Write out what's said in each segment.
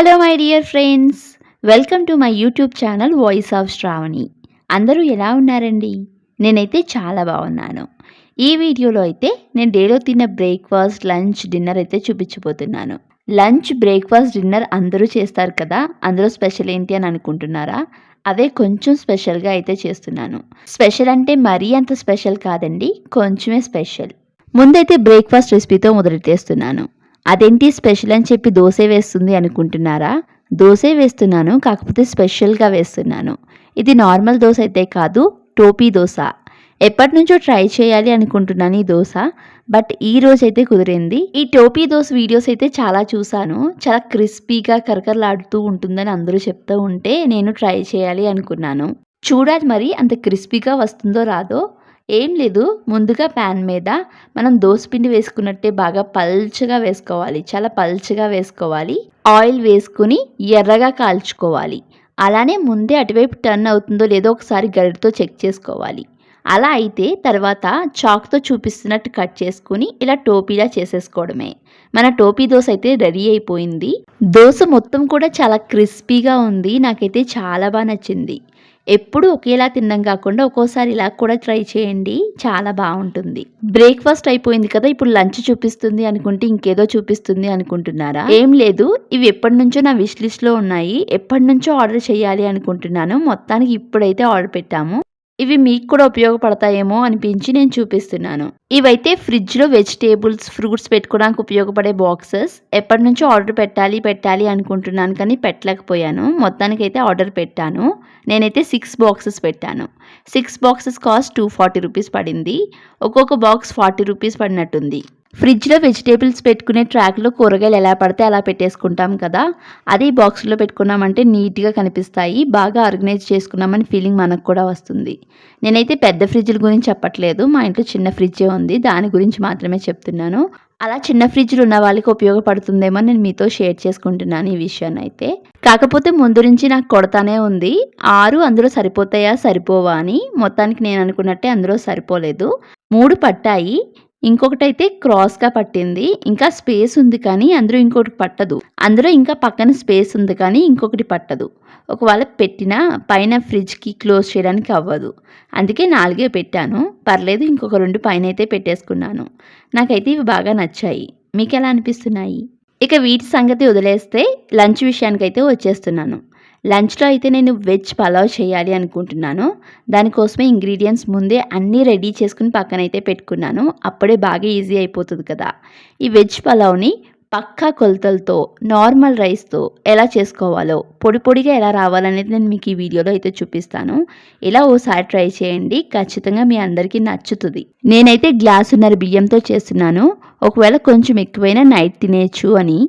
Hello my dear friends welcome to my YouTube channel voice of Shravani అందరూ ఎలా ఉన్నారండి? నేనైతే చాలా బాగున్నాను. ఈ వీడియోలో అయితే నేను డేలో తిన్న బ్రేక్ఫాస్ట్ లంచ్ డిన్నర్ అయితే చూపించబోతున్నాను. లంచ్ బ్రేక్ఫాస్ట్ డిన్నర్ అందరూ చేస్తారు కదా? అందులో స్పెషల్ ఏంటి అని అనుకుంటున్నారా? అదే కొంచెం స్పెషల్గా అయితే చేస్తున్నాను. స్పెషల్ అంటే మరీ అంత స్పెషల్ కాదండి కొంచెమే స్పెషల్ ముందైతే బ్రేక్ఫాస్ట్ రెసిపీతో మొదలెట్టేస్తున్నాను అదేంటి స్పెషల్ అని చెప్పి దోశ వేస్తుంది అనుకుంటున్నారా? దోశ వేస్తున్నాను కాకపోతే స్పెషల్గా వేస్తున్నాను. ఇది నార్మల్ దోశ అయితే కాదు టోపీ దోశ. ఎప్పటి నుంచో ట్రై చేయాలి అనుకుంటున్నాను ఈ దోశ. బట్ ఈ రోజు అయితే కుదిరింది. ఈ టోపీ దోశ వీడియోస్ అయితే చాలా చూశాను. చాలా క్రిస్పీగా కరకరలాడుతూ ఉంటుందని అందరూ చెప్తూ ఉంటే నేను ట్రై చేయాలి అనుకున్నాను. చూడాలి మరి అంత క్రిస్పీగా వస్తుందో రాదో. ఏం లేదు ముందుగా ప్యాన్ మీద మనం దోసపిండి వేసుకున్నట్టే బాగా పల్చగా వేసుకోవాలి. చాలా పల్చగా వేసుకోవాలి. ఆయిల్ వేసుకుని ఎర్రగా కాల్చుకోవాలి. అలానే ముందే అటువైపు టర్న్ అవుతుందో లేదో ఒకసారి గరిటతో చెక్ చేసుకోవాలి. అలా అయితే తర్వాత చాక్తో చూపిస్తున్నట్టు కట్ చేసుకుని ఇలా టోపీలా చేసేసుకోవడమే. మన టోపీ దోశ అయితే రెడీ అయిపోయింది. దోశ మొత్తం కూడా చాలా క్రిస్పీగా ఉంది. నాకైతే చాలా బాగా నచ్చింది. ఎప్పుడు ఒకేలా తినడం కాకుండా ఒక్కోసారి ఇలా కూడా ట్రై చేయండి. చాలా బాగుంటుంది. బ్రేక్ఫాస్ట్ అయిపోయింది కదా ఇప్పుడు లంచ్ చూపిస్తుంది అనుకుంటే ఇంకేదో చూపిస్తుంది అనుకుంటున్నారా? ఏం లేదు ఇవి ఎప్పటి నుంచో నా విష్ లిస్ట్లో ఉన్నాయి. ఎప్పటి నుంచో ఆర్డర్ చేయాలి అనుకుంటున్నాను. మొత్తానికి ఇప్పుడైతే ఆర్డర్ పెట్టాము. ఇవి మీకు కూడా ఉపయోగపడతాయేమో అనిపించి నేను చూపిస్తున్నాను. ఇవైతే ఫ్రిడ్జ్లో వెజిటేబుల్స్ ఫ్రూట్స్ పెట్టుకోవడానికి ఉపయోగపడే బాక్సెస్. ఎప్పటి నుంచో ఆర్డర్ పెట్టాలి పెట్టాలి అనుకుంటున్నాను కానీ పెట్టలేకపోయాను. మొత్తానికి అయితే ఆర్డర్ పెట్టాను. నేనైతే సిక్స్ బాక్సెస్ పెట్టాను. Six boxes cost two forty rupees పడింది. ఒక్కొక్క బాక్స్ ఫార్టీ రూపీస్ పడినట్టుంది. ఫ్రిడ్జ్లో వెజిటేబుల్స్ పెట్టుకునే ట్రాక్లో కూరగాయలు ఎలా పడితే అలా పెట్టేసుకుంటాం కదా. అదే బాక్స్లో పెట్టుకున్నామంటే నీట్గా కనిపిస్తాయి. బాగా ఆర్గనైజ్ చేసుకున్నామని ఫీలింగ్ మనకు కూడా వస్తుంది. నేనైతే పెద్ద ఫ్రిడ్జ్ల గురించి చెప్పట్లేదు. మా ఇంట్లో చిన్న ఫ్రిడ్జే ఉంది. దాని గురించి మాత్రమే చెప్తున్నాను. అలా చిన్న ఫ్రిడ్జ్లు ఉన్న వాళ్ళకి ఉపయోగపడుతుందేమో నేను మీతో షేర్ చేసుకుంటున్నాను ఈ విషయాన్ని అయితే. కాకపోతే ముందు నుంచి నాకు కొడతానే ఉంది. ఆరు అందులో సరిపోతాయా? సరిపోవా అని. మొత్తానికి నేను అనుకున్నట్టే అందులో సరిపోలేదు. మూడు పట్టాయి. ఇంకొకటైతే క్రాస్గా పట్టింది. ఇంకా స్పేస్ ఉంది కానీ అందులో ఇంకొకటి పట్టదు. అందులో ఇంకా పక్కన స్పేస్ ఉంది కానీ ఇంకొకటి పట్టదు. ఒకవేళ పెట్టినా పైన ఫ్రిడ్జ్కి క్లోజ్ చేయడానికి అవ్వదు. అందుకే నాలుగే పెట్టాను. పర్లేదు ఇంకొక రెండు పైన అయితే పెట్టేసుకున్నాను. నాకైతే ఇవి బాగా నచ్చాయి. మీకు ఎలా అనిపిస్తున్నాయి? ఇక వీటి సంగతి వదిలేస్తే లంచ్ విషయానికైతే వచ్చేస్తున్నాను. లంచ్లో అయితే నేను వెజ్ పలావ్ చేయాలి అనుకుంటున్నాను. దానికోసమే ఇంగ్రీడియంట్స్ ముందే అన్నీ రెడీ చేసుకుని పక్కనైతే పెట్టుకున్నాను. అప్పుడే బాగా ఈజీ అయిపోతుంది కదా. ఈ వెజ్ పలావ్ని పక్కా కొలతలతో నార్మల్ రైస్తో ఎలా చేసుకోవాలో పొడి పొడిగా ఎలా రావాలనేది నేను మీకు ఈ వీడియోలో అయితే చూపిస్తాను. ఇలా ఓసారి ట్రై చేయండి. ఖచ్చితంగా మీ అందరికీ నచ్చుతుంది. నేనైతే గ్లాసున్నర బియ్యంతో చేస్తున్నాను. ఒకవేళ కొంచెం ఎక్కువైనా నైట్ తినేయచ్చు అని.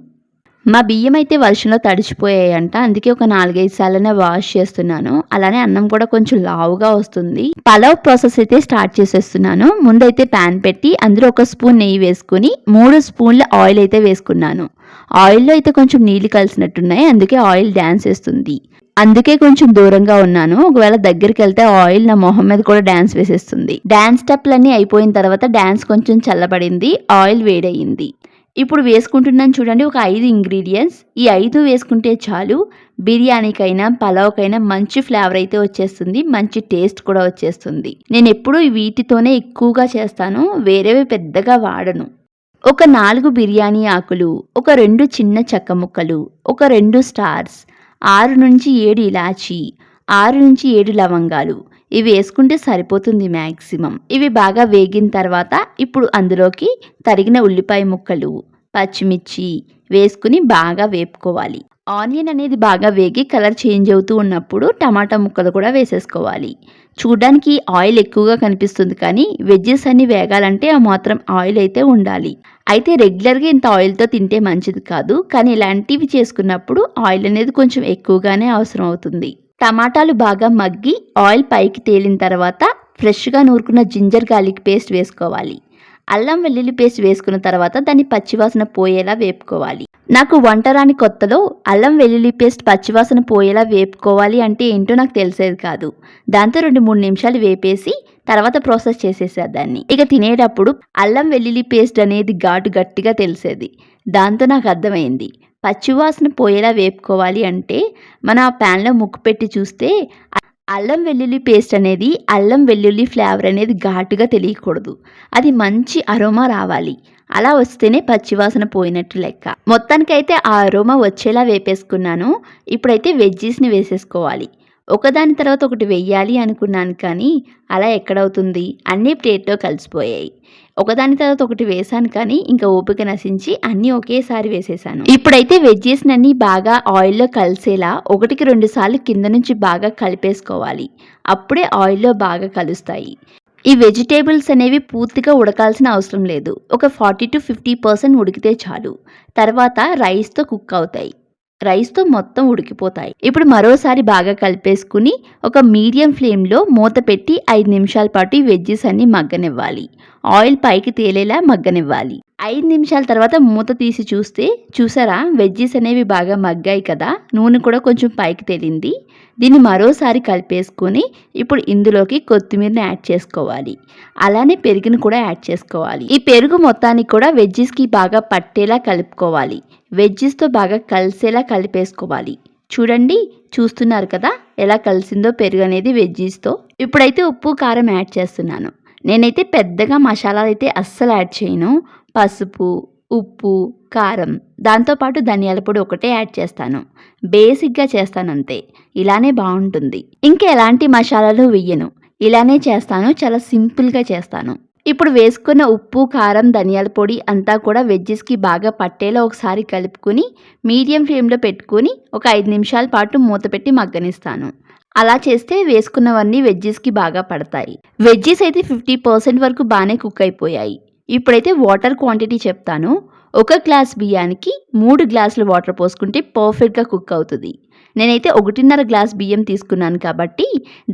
మా బియ్యం అయితే వర్షంలో తడిచిపోయాయంట. అందుకే ఒక నాలుగైదు సార్లనే వాష్ చేస్తున్నాను. అలానే అన్నం కూడా కొంచెం లావుగా వస్తుంది. పలావ్ ప్రాసెస్ అయితే స్టార్ట్ చేసేస్తున్నాను. ముందైతే ప్యాన్ పెట్టి అందులో ఒక స్పూన్ నెయ్యి వేసుకుని మూడు స్పూన్ల ఆయిల్ అయితే వేసుకున్నాను. ఆయిల్లో అయితే కొంచెం నీళ్ళు కలిసినట్టున్నాయి. అందుకే ఆయిల్ డ్యాన్స్ వేస్తుంది. అందుకే కొంచెం దూరంగా ఉన్నాను. ఒకవేళ దగ్గరికి వెళ్తే ఆయిల్ నా మొహం మీద కూడా డ్యాన్స్ వేసేస్తుంది. డ్యాన్స్ స్టెప్లన్నీ అయిపోయిన తర్వాత డ్యాన్స్ కొంచెం చల్లబడింది. ఆయిల్ వేడయింది. ఇప్పుడు వేసుకుంటున్నాను చూడండి ఒక ఐదు ఇంగ్రీడియంట్స్ ఈ ఐదు వేసుకుంటే చాలు. బిర్యానీకైనా పలావ్కైనా మంచి ఫ్లేవర్ అయితే వచ్చేస్తుంది. మంచి టేస్ట్ కూడా వచ్చేస్తుంది. నేను ఎప్పుడూ వీటితోనే ఎక్కువగా చేస్తాను. వేరేవి పెద్దగా వాడను. ఒక నాలుగు బిర్యానీ ఆకులు ఒక రెండు చిన్న చెక్క ముక్కలు ఒక రెండు స్టార్స్ ఆరు నుంచి ఏడు ఇలాచి ఆరు నుంచి ఏడు లవంగాలు ఇవి వేసుకుంటే సరిపోతుంది మ్యాక్సిమం ఇవి బాగా వేగిన తర్వాత ఇప్పుడు అందులోకి తరిగిన ఉల్లిపాయ ముక్కలు పచ్చిమిర్చి వేసుకుని బాగా వేపుకోవాలి. ఆనియన్ అనేది బాగా వేగి కలర్ చేంజ్ అవుతూ ఉన్నప్పుడు టమాటా ముక్కలు కూడా వేసేసుకోవాలి. చూడడానికి ఆయిల్ ఎక్కువగా కనిపిస్తుంది కానీ వెజ్జెస్ అన్ని వేగాలంటే ఆ మాత్రం ఆయిల్ అయితే ఉండాలి. అయితే రెగ్యులర్గా ఇంత ఆయిల్తో తింటే మంచిది కాదు కానీ ఇలాంటివి చేసుకున్నప్పుడు ఆయిల్ అనేది కొంచెం ఎక్కువగానే అవసరం అవుతుంది. టమాటాలు బాగా మగ్గి ఆయిల్ పైకి తేలిన తర్వాత ఫ్రెష్గా నూరుకున్న జింజర్ గార్లిక్ పేస్ట్ వేసుకోవాలి. అల్లం వెల్లుల్లి పేస్ట్ వేసుకున్న తర్వాత దాన్ని పచ్చివాసన పోయేలా వేపుకోవాలి. నాకు వంట రాని కొత్తలో అల్లం వెల్లుల్లి పేస్ట్ పచ్చివాసన పోయేలా వేపుకోవాలి అంటే ఏంటో నాకు తెలిసేది కాదు. దాంతో రెండు మూడు నిమిషాలు వేపేసి తర్వాత ప్రాసెస్ చేసేసారు దాన్ని. ఇక తినేటప్పుడు అల్లం వెల్లుల్లి పేస్ట్ అనేది ఘాటు గట్టిగా తెలిసేది. దాంతో నాకు అర్థమైంది. పచ్చివాసన పోయేలా వేపుకోవాలి అంటే మన ఆ ప్యాన్లో ముక్కు పెట్టి చూస్తే అల్లం వెల్లుల్లి పేస్ట్ అనేది అల్లం వెల్లుల్లి ఫ్లేవర్ అనేది ఘాటుగా తెలియకూడదు. అది మంచి అరోమా రావాలి. అలా వస్తేనే పచ్చివాసన పోయినట్టు లెక్క. మొత్తానికైతే ఆ అరోమా వచ్చేలా వేపేసుకున్నాను. ఇప్పుడైతే వెజ్జీస్ని వేసేసుకోవాలి. ఒకదాని తర్వాత ఒకటి వెయ్యాలి అనుకున్నాను కానీ అలా ఎక్కడవుతుంది? అన్నీ ప్లేట్లో కలిసిపోయాయి. ఒకదాని తర్వాత ఒకటి వేసాను కానీ ఇంకా ఓపిక నశించి అన్నీ ఒకేసారి వేసేసాను. ఇప్పుడైతే వెజ్జెస్ అన్ని బాగా ఆయిల్లో కలిసేలా ఒకటికి రెండు సార్లు కింద నుంచి బాగా కలిపేసుకోవాలి. అప్పుడే ఆయిల్లో బాగా కలుస్తాయి. ఈ వెజిటేబుల్స్ అనేవి పూర్తిగా ఉడకాల్సిన అవసరం లేదు. ఒక ఫార్టీ టు ఫిఫ్టీ పర్సెంట్ ఉడికితే చాలు. తర్వాత రైస్తో కుక్ అవుతాయి. రైస్తో మొత్తం ఉడికిపోతాయి. ఇప్పుడు మరోసారి బాగా కలిపేసుకుని ఒక మీడియం ఫ్లేమ్లో మూత పెట్టి ఐదు నిమిషాల పాటు ఈ వెజ్జెస్ అన్ని మగ్గనివ్వాలి. ఆయిల్ పైకి తేలేలా మగ్గనివ్వాలి. ఐదు నిమిషాల తర్వాత మూత తీసి చూస్తే చూసారా? వెజ్జెస్ అనేవి బాగా మగ్గాయి కదా? నూనె కూడా కొంచెం పైకి తేలింది. దీన్ని మరోసారి కలిపేసుకొని ఇప్పుడు ఇందులోకి కొత్తిమీరని యాడ్ చేసుకోవాలి. అలానే పెరుగుని కూడా యాడ్ చేసుకోవాలి. ఈ పెరుగు మొత్తానికి కూడా వెజ్జెస్కి బాగా పట్టేలా కలుపుకోవాలి. వెజ్జీస్తో బాగా కలిసేలా కలిపేసుకోవాలి. చూడండి చూస్తున్నారు కదా? ఎలా కలిసిందో పెరుగు అనేది వెజ్జీస్తో. ఇప్పుడైతే ఉప్పు కారం యాడ్ చేస్తున్నాను. నేనైతే పెద్దగా మసాలాలు అయితే అస్సలు యాడ్ చేయను. పసుపు ఉప్పు కారం. దాంతోపాటు ధనియాల పొడి ఒకటే యాడ్ చేస్తాను. బేసిక్గా చేస్తాను అంతే ఇలానే బాగుంటుంది. ఇంకా ఎలాంటి మసాలాలు వెయ్యను. ఇలానే చేస్తాను. చాలా సింపుల్గా చేస్తాను. ఇప్పుడు వేసుకున్న ఉప్పు కారం ధనియాల పొడి అంతా కూడా వెజ్జెస్కి బాగా పట్టేలా ఒకసారి కలుపుకొని మీడియం ఫ్లేమ్లో పెట్టుకొని ఒక ఐదు నిమిషాల పాటు మూత పెట్టి మగ్గనిస్తాను. అలా చేస్తే వేసుకున్నవన్నీ వెజ్జెస్కి బాగా పడతాయి. వెజ్జెస్ అయితే ఫిఫ్టీ పర్సెంట్ వరకు బాగానే కుక్ అయిపోయాయి. ఇప్పుడైతే వాటర్ క్వాంటిటీ చెప్తాను. ఒక గ్లాస్ బియ్యానికి మూడు గ్లాసులు వాటర్ పోసుకుంటే పర్ఫెక్ట్గా కుక్ అవుతుంది. నేనైతే ఒకటిన్నర గ్లాస్ బియ్యం తీసుకున్నాను కాబట్టి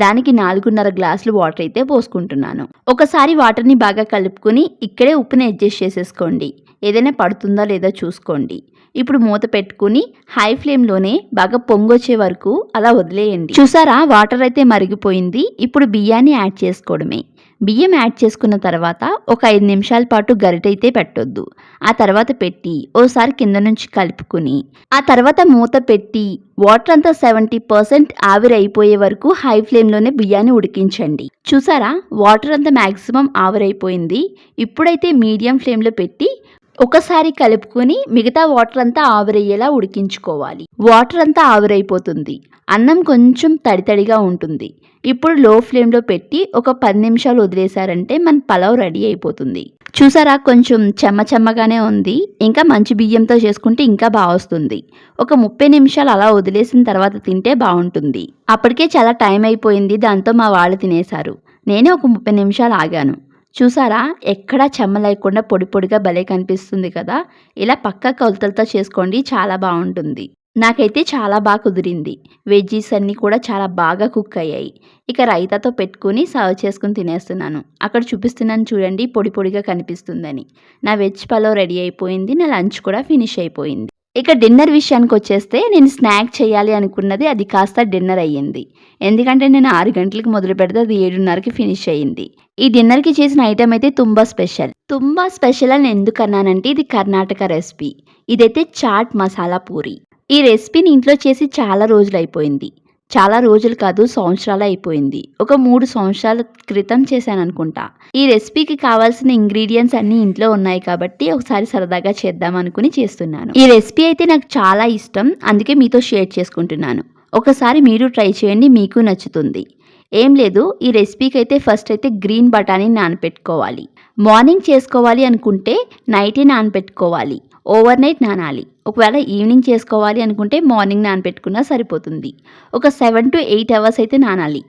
దానికి నాలుగున్నర గ్లాసులు వాటర్ అయితే పోసుకుంటున్నాను. ఒకసారి వాటర్ని బాగా కలుపుకొని ఇక్కడే ఉప్పుని అడ్జస్ట్ చేసేసుకోండి. ఏదైనా పడుతుందా లేదా చూసుకోండి. ఇప్పుడు మూత పెట్టుకుని హై ఫ్లేమ్లోనే బాగా పొంగొచ్చే వరకు అలా వదిలేయండి. చూసారా? వాటర్ అయితే మరిగిపోయింది. ఇప్పుడు బియ్యాన్ని యాడ్ చేసుకోవడమే. బియ్యం యాడ్ చేసుకున్న తర్వాత ఒక ఐదు నిమిషాల పాటు గరిటైతే పెట్టొద్దు. ఆ తర్వాత పెట్టి ఓసారి కింద నుంచి కలుపుకుని ఆ తర్వాత మూత పెట్టి వాటర్ అంతా సెవెంటీ పర్సెంట్ ఆవిరి అయిపోయే వరకు హై ఫ్లేమ్లోనే బియ్యాన్ని ఉడికించండి. చూసారా? వాటర్ అంతా మ్యాక్సిమం ఆవిరైపోయింది ఇప్పుడైతే మీడియం ఫ్లేమ్లో పెట్టి ఒకసారి కలుపుకొని మిగతా వాటర్ అంతా ఆవిరయ్యేలా ఉడికించుకోవాలి. వాటర్ అంతా ఆవిరైపోతుంది. అన్నం కొంచెం తడితడిగా ఉంటుంది. ఇప్పుడు లో ఫ్లేమ్లో పెట్టి ఒక పది నిమిషాలు వదిలేశారంటే మన పలావ్ రెడీ అయిపోతుంది. చూసారా? కొంచెం చెమ్మ చెమ్మగానే ఉంది. ఇంకా మంచి బియ్యంతో చేసుకుంటే ఇంకా బాగా వస్తుంది. ఒక ముప్పై నిమిషాలు అలా వదిలేసిన తర్వాత తింటే బాగుంటుంది. అప్పటికే చాలా టైం అయిపోయింది. దాంతో మా వాళ్ళు తినేశారు. నేనే ఒక ముప్పై నిమిషాలు ఆగాను. చూసారా? ఎక్కడా చెమ్మ లేకుండా పొడి పొడిగా భలే కనిపిస్తుంది కదా? ఇలా పక్క కొలతలతో చేసుకోండి చాలా బాగుంటుంది. నాకైతే చాలా బాగా కుదిరింది. వెజ్జీస్ అన్నీ కూడా చాలా బాగా కుక్ అయ్యాయి. ఇక రైతాతో పెట్టుకుని సర్వ్ చేసుకుని తినేస్తున్నాను. అక్కడ చూపిస్తున్నాను చూడండి పొడి పొడిగా కనిపిస్తుందని. నా వెజ్ పలో రెడీ అయిపోయింది నా లంచ్ కూడా ఫినిష్ అయిపోయింది. ఇక డిన్నర్ విషయానికి వచ్చేస్తే నేను స్నాక్ చేయాలి అనుకున్నది అది కాస్త డిన్నర్ అయ్యింది. ఎందుకంటే నేను ఆరు గంటలకు మొదలు పెడితే అది ఏడున్నరకి ఫినిష్ అయ్యింది. ఈ డిన్నర్కి చేసిన ఐటెం అయితే తుంబా స్పెషల్. తుంబా స్పెషల్ అని ఎందుకు అన్నానంటే ఇది కర్ణాటక రెసిపీ. ఇదైతే చాట్ మసాలా పూరి. ఈ రెసిపీని ఇంట్లో చేసి చాలా రోజులు అయిపోయింది చాలా రోజులు కాదు సంవత్సరాలు అయిపోయింది. ఒక మూడు సంవత్సరాల క్రితం చేశాను అనుకుంటా. ఈ రెసిపీకి కావాల్సిన ఇంగ్రీడియంట్స్ అన్నీ ఇంట్లో ఉన్నాయి కాబట్టి ఒకసారి సరదాగా చేద్దాం అనుకుని చేస్తున్నాను. ఈ రెసిపీ అయితే నాకు చాలా ఇష్టం అందుకే మీతో షేర్ చేసుకుంటున్నాను. ఒకసారి మీరు ట్రై చేయండి మీకు నచ్చుతుంది. ఏం లేదు ఈ రెసిపీకి అయితే ఫస్ట్ అయితే గ్రీన్ బఠానీ నానపెట్టుకోవాలి. మార్నింగ్ చేసుకోవాలి అనుకుంటే నైటే నానపెట్టుకోవాలి. ఓవర్ నైట్ నానాలి. ఒకవేళ ఈవినింగ్ చేసుకోవాలి అనుకుంటే మార్నింగ్ నానపెట్టుకున్నా సరిపోతుంది. ఒక సెవెన్ టు ఎయిట్ అవర్స్ అయితే నానాలి.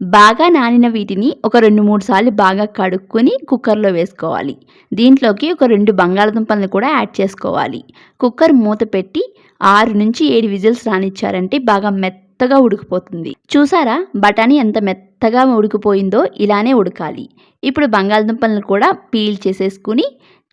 బాగా నానిన వీటిని ఒక రెండు మూడు సార్లు బాగా కడుక్కొని కుక్కర్లో వేసుకోవాలి. దీంట్లోకి ఒక రెండు బంగాళదుంపలను కూడా యాడ్ చేసుకోవాలి. కుక్కర్ మూత పెట్టి ఆరు నుంచి ఏడు విజిల్స్ రానిచ్చారంటే బాగా మెత్తగా ఉడికిపోతుంది. చూసారా? బఠానీ ఎంత మెత్తగా ఉడికిపోయిందో ఇలానే ఉడకాలి. ఇప్పుడు బంగాళదుంపలను కూడా పీల్ చేసేసుకుని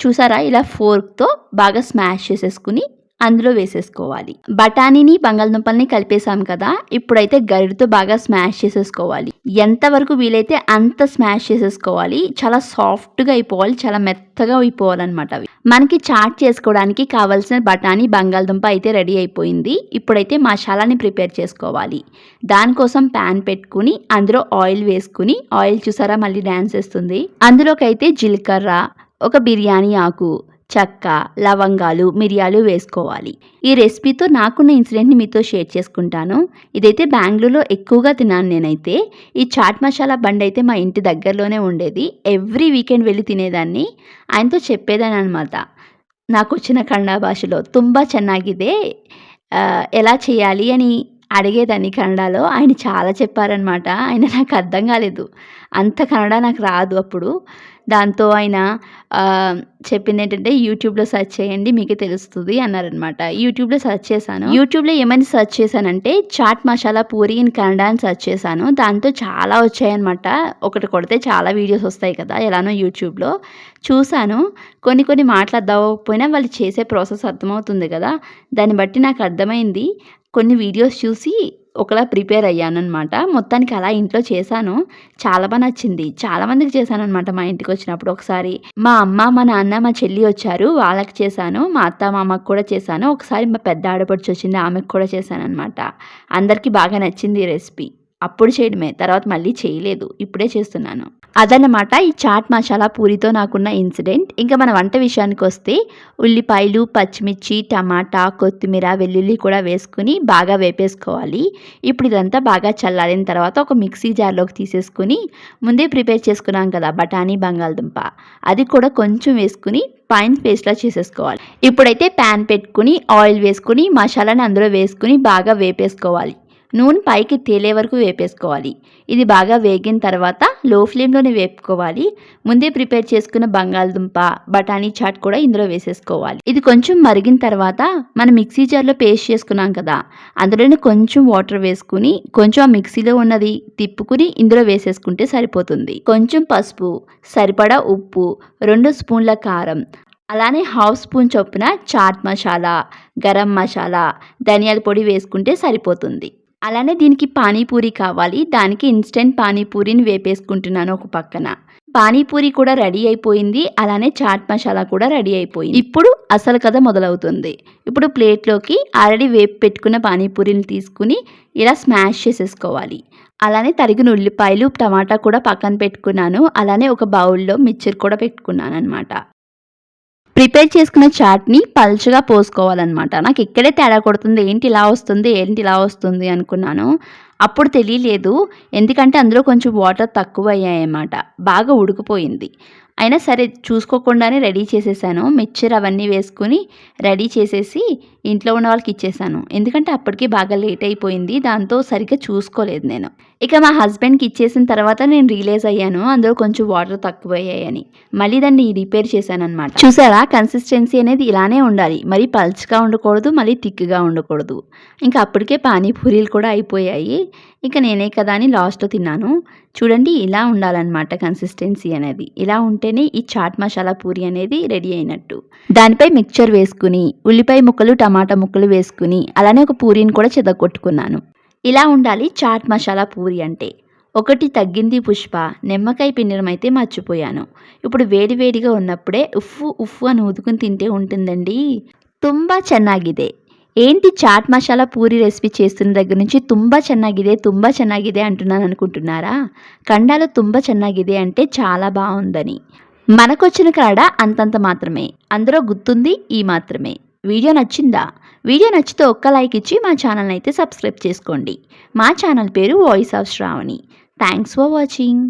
చూసారా? ఇలా ఫోర్క్తో బాగా స్మాష్ చేసేసుకుని అందులో వేసేసుకోవాలి. బఠానీని బంగాళదుంపల్ని కలిపేసాం కదా ఇప్పుడైతే గరిటతో బాగా స్మాష్ చేసేసుకోవాలి. ఎంతవరకు వీలైతే అంత స్మాష్ చేసేసుకోవాలి. చాలా సాఫ్ట్గా అయిపోవాలి చాలా మెత్తగా అయిపోవాలన్నమాట అవి. మనకి చాట్ చేసుకోవడానికి కావాల్సిన బఠానీ బంగాళదుంప అయితే రెడీ అయిపోయింది. ఇప్పుడైతే మసాలాని ప్రిపేర్ చేసుకోవాలి. దానికోసం ప్యాన్ పెట్టుకుని అందులో ఆయిల్ వేసుకుని ఆయిల్ చూసారా మళ్ళీ డ్యాన్స్ వేస్తుంది. అందులోకి అయితే జీలకర్ర ఒక బిర్యానీ ఆకు చెక్క లవంగాలు మిరియాలు వేసుకోవాలి. ఈ రెసిపీతో నాకున్న ఇన్సిడెంట్ని మీతో షేర్ చేసుకుంటాను. ఇదైతే బెంగళూరులో ఎక్కువగా తినాను నేనైతే. ఈ చాట్ మసాలా బండి అయితే మా ఇంటి దగ్గరలోనే ఉండేది. ఎవ్రీ వీకెండ్ వెళ్ళి తినేదాన్ని. ఆయనతో చెప్పేదాన్ని అనమాట నాకు వచ్చిన కన్నడ భాషలో తుంబా చెన్నాగిదే ఎలా చేయాలి అని అడిగేదాన్ని కన్నడలో. ఆయన చాలా చెప్పారనమాట ఆయన నాకు అర్థం కాలేదు. అంత కన్నడ నాకు రాదు అప్పుడు. దాంతో ఆయన చెప్పింది ఏంటంటే యూట్యూబ్లో సెర్చ్ చేయండి మీకే తెలుస్తుంది అన్నారనమాట యూట్యూబ్లో సెర్చ్ చేశాను. యూట్యూబ్లో ఏమని సెర్చ్ చేశానంటే చాట్ మసాలా పూరి ఇన్ కన్నడ అని సెర్చ్ చేశాను. దాంతో చాలా వచ్చాయన్నమాట. ఒకటి కొడితే చాలా వీడియోస్ వస్తాయి కదా ఎలానో యూట్యూబ్లో. చూశాను. కొన్ని కొన్ని మాట్లాడకపోయినా వాళ్ళు చేసే ప్రాసెస్ అర్థమవుతుంది కదా. దాన్ని బట్టి నాకు అర్థమైంది. కొన్ని వీడియోస్ చూసి ఒకలా ప్రిపేర్ అయ్యానమాట మొత్తానికి అలా ఇంట్లో చేశాను. చాలా బాగా నచ్చింది. చాలా మందికి చేశాను అనమాట మా ఇంటికి వచ్చినప్పుడు ఒకసారి. మా అమ్మ మా నాన్న మా చెల్లి వచ్చారు. వాళ్ళకి చేశాను. మా అత్త మామకు కూడా చేశాను. ఒకసారి మా పెద్ద ఆడపడుచు వచ్చింది. ఆమెకు కూడా చేశాను అనమాట అందరికీ బాగా నచ్చింది ఈ రెసిపీ. అప్పుడు చేయడమే తర్వాత మళ్ళీ చేయలేదు. ఇప్పుడే చేస్తున్నాను. అదనమాట ఈ చాట్ మసాలా పూరితో నాకున్న ఇన్సిడెంట్. ఇంకా మన వంట విషయానికి వస్తే ఉల్లిపాయలు పచ్చిమిర్చి టమాటా కొత్తిమీర వెల్లుల్లి కూడా వేసుకుని బాగా వేపేసుకోవాలి. ఇప్పుడు ఇదంతా బాగా చల్లారిన తర్వాత ఒక మిక్సీ జార్లోకి తీసేసుకుని ముందే ప్రిపేర్ చేసుకున్నాం కదా బఠానీ బంగాళదుంప. అది కూడా కొంచెం వేసుకుని పైన పేస్ట్లా చేసేసుకోవాలి. ఇప్పుడైతే ప్యాన్ పెట్టుకుని ఆయిల్ వేసుకుని మసాలాని అందులో వేసుకుని బాగా వేపేసుకోవాలి. నూనె పైకి తేలే వరకు వేపేసుకోవాలి. ఇది బాగా వేగిన తర్వాత లో ఫ్లేమ్లోనే వేపుకోవాలి. ముందే ప్రిపేర్ చేసుకున్న బంగాళదుంప బఠానీ చాట్ కూడా ఇందులో వేసేసుకోవాలి. ఇది కొంచెం మరిగిన తర్వాత మనం మిక్సీ జార్లో పేస్ట్ చేసుకున్నాం కదా అందులోనే కొంచెం వాటర్ వేసుకుని కొంచెం ఆ మిక్సీలో ఉన్నది తిప్పుకుని ఇందులో వేసేసుకుంటే సరిపోతుంది. కొంచెం పసుపు సరిపడా ఉప్పు రెండు స్పూన్ల కారం అలానే హాఫ్ స్పూన్ చొప్పున చాట్ మసాలా గరం మసాలా ధనియాల పొడి వేసుకుంటే సరిపోతుంది. అలానే దీనికి పానీపూరి కావాలి. దానికి ఇన్స్టెంట్ పానీపూరిని వేపేసుకుంటున్నాను ఒక పక్కన. పానీపూరి కూడా రెడీ అయిపోయింది. అలానే చాట్ మసాలా కూడా రెడీ అయిపోయింది. ఇప్పుడు అసలు కథ మొదలవుతుంది. ఇప్పుడు ప్లేట్లోకి ఆల్రెడీ వేపు పెట్టుకున్న పానీపూరిని తీసుకుని ఇలా స్మాష్ చేసేసుకోవాలి. అలానే తరిగిన ఉల్లిపాయలు టమాటా కూడా పక్కన పెట్టుకున్నాను. అలానే ఒక బౌల్లో మిక్చర్ కూడా పెట్టుకున్నాను అనమాట ప్రిపేర్ చేసుకున్న చాట్ని పల్చగా పోసుకోవాలన్నమాట. నాకు ఇక్కడే తేడా కొడుతుంది ఏంటి ఇలా వస్తుంది ఏంటి ఇలా వస్తుంది అనుకున్నాను. అప్పుడు తెలియలేదు ఎందుకంటే అందులో కొంచెం వాటర్ తక్కువ అయ్యాయన్నమాట బాగా ఉడికిపోయింది. అయినా సరే చూసుకోకుండానే రెడీ చేసేసాను. మిక్చర్ అవన్నీ వేసుకుని రెడీ చేసేసి ఇంట్లో ఉన్న వాళ్ళకి ఇచ్చేసాను. ఎందుకంటే అప్పటికి బాగా లేట్ అయిపోయింది దాంతో సరిగ్గా చూసుకోలేదు నేను. ఇక మా హస్బెండ్కి ఇచ్చేసిన తర్వాత నేను రియలైజ్ అయ్యాను అందులో కొంచెం వాటర్ తక్కువ అయ్యాయని మళ్ళీ దాన్ని రిపేర్ చేశాను అనమాట చూసారా? కన్సిస్టెన్సీ అనేది ఇలానే ఉండాలి. మరి పల్చగా ఉండకూడదు మళ్ళీ థిక్గా ఉండకూడదు. ఇంకా అప్పటికే పానీపూరీలు కూడా అయిపోయాయి. ఇక నేనే కదా అని లాస్ట్లో తిన్నాను. చూడండి ఇలా ఉండాలన్నమాట కన్సిస్టెన్సీ అనేది. ఇలా ఉంటేనే ఈ చాట్ మసాలా పూరి అనేది రెడీ అయినట్టు. దానిపై మిక్చర్ వేసుకుని ఉల్లిపాయ ముక్కలు టమాటా ముక్కలు వేసుకుని అలానే ఒక పూరీని కూడా చెదగొట్టుకున్నాను ఇలా ఉండాలి చాట్ మసాలా పూరి అంటే. ఒకటి తగ్గింది పుష్ప నిమ్మకాయ పిండడం అయితే మర్చిపోయాను. ఇప్పుడు వేడివేడిగా ఉన్నప్పుడే ఉఫ్ఫు ఉఫ్ఫు అని ఊదుకుని తింటే ఉంటుందండి. తుంబా చెన్నాగిదే. ఏంటి చాట్ మసాలా పూరి రెసిపీ చేస్తున్న దగ్గర నుంచి తుంబ చెన్నాగిదే తుంబ చెన్నాగిదే అంటున్నాను అనుకుంటున్నారా? కండాలో తుంబ చెన్నాగిదే అంటే చాలా బాగుందని. మనకొచ్చిన కాడ అంతంత మాత్రమే. అందులో గుర్తుంది ఈ మాత్రమే. వీడియో నచ్చిందా? వీడియో నచ్చితే ఒక్క లైక్ ఇచ్చి మా ఛానల్ని అయితే సబ్స్క్రైబ్ చేసుకోండి. మా ఛానల్ పేరు voice of Shravani thanks for watching